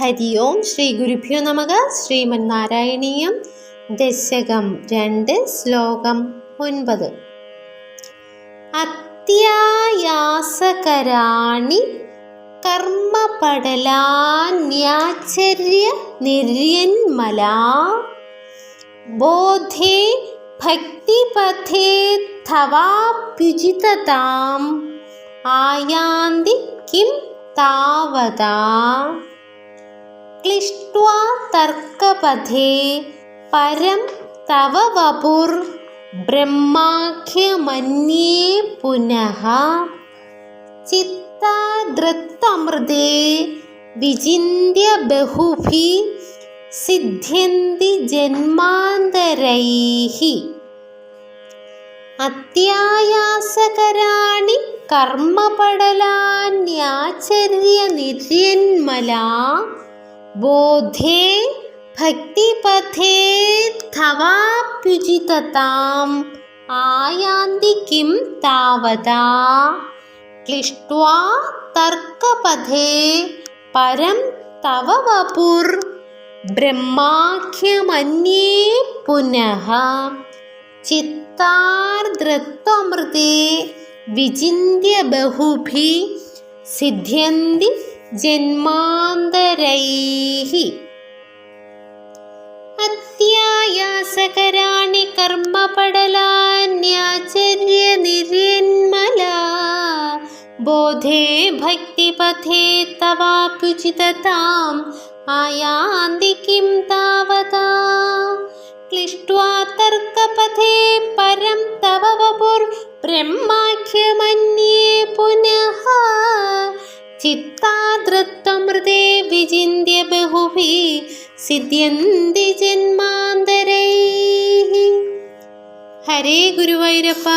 ഹരി ഓം ശ്രീ ഗുരുഭ്യോ നമക ശ്രീമന്നാരായണീയം ദശകം രണ്ട് ശ്ലോകം ഒൻപത്. അത്യായാസകരാണി കർമ്മപടലാന്യാചര്യ നിര്യന്മലാ. ബോധേ ഭക്തിപഥേ തവാപ്യുജിതതാം ആയാന്തി കിം താവതാ. തർക്കപഥേ. പരം തവ വപുർ ബ്രഹ്മാഖ്യമന്യേ പുനഃ. ചിത്താദൃത്തമൃതേ വിചിന്യ ബഹുഭി സിദ്ധ്യന്തി ജന്മാന്തരൈ അത്യായാസകരാണി കർമ്മപടലാന്യാചര്യ നിര്യന്മലാ ബോധേ ഭക്തിപഥേ തവാപ്യുജിതതാം ആയാന്തി കിം താവതാ ക്ലിഷ്ട്വാ തർക്കപഥേ പരം തവ വപുർ ബ്രഹ്മാഖ്യമന്യേ പുനഃ ചിത്താർദ്രത്വമൃതേ വിചിന്യ ബഹുഭി സിദ്ധ്യന്തി ജന്മാന്തരൈः അത്യായാസകരാണി കർമ്മപടലാന്യാചര്യ നിര്യന്മലാ ബോധേ ഭക്തിപഥേ തവാപ്യുചിതതാം. ആയാന്തി കിം താവതാ. ക്ലിഷ്ട്വാ തർക്കപഥേ പരം തവ വപുർ ചിത്താദൃത്വമൃതേ വിചിന്യ ബഹുഭി സിദ്ധ്യന്തി ജന്മാന്തരൈ. ഹരേ ഗുരുവൈരപ്പ.